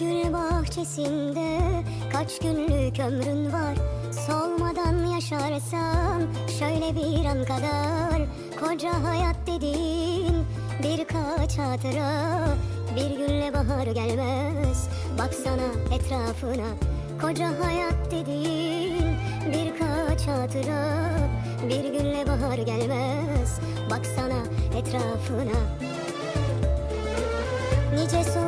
gül bahçesinde kaç günlük ömrün var? Solmadan yaşarsan şöyle bir an kadar Koca hayat dediğin birkaç hatıra. Bir günle bahar gelmez baksana etrafına. Koca hayat dediğin birkaç hatıra. Bir günle bahar gelmez baksana etrafına. Nice sultanlar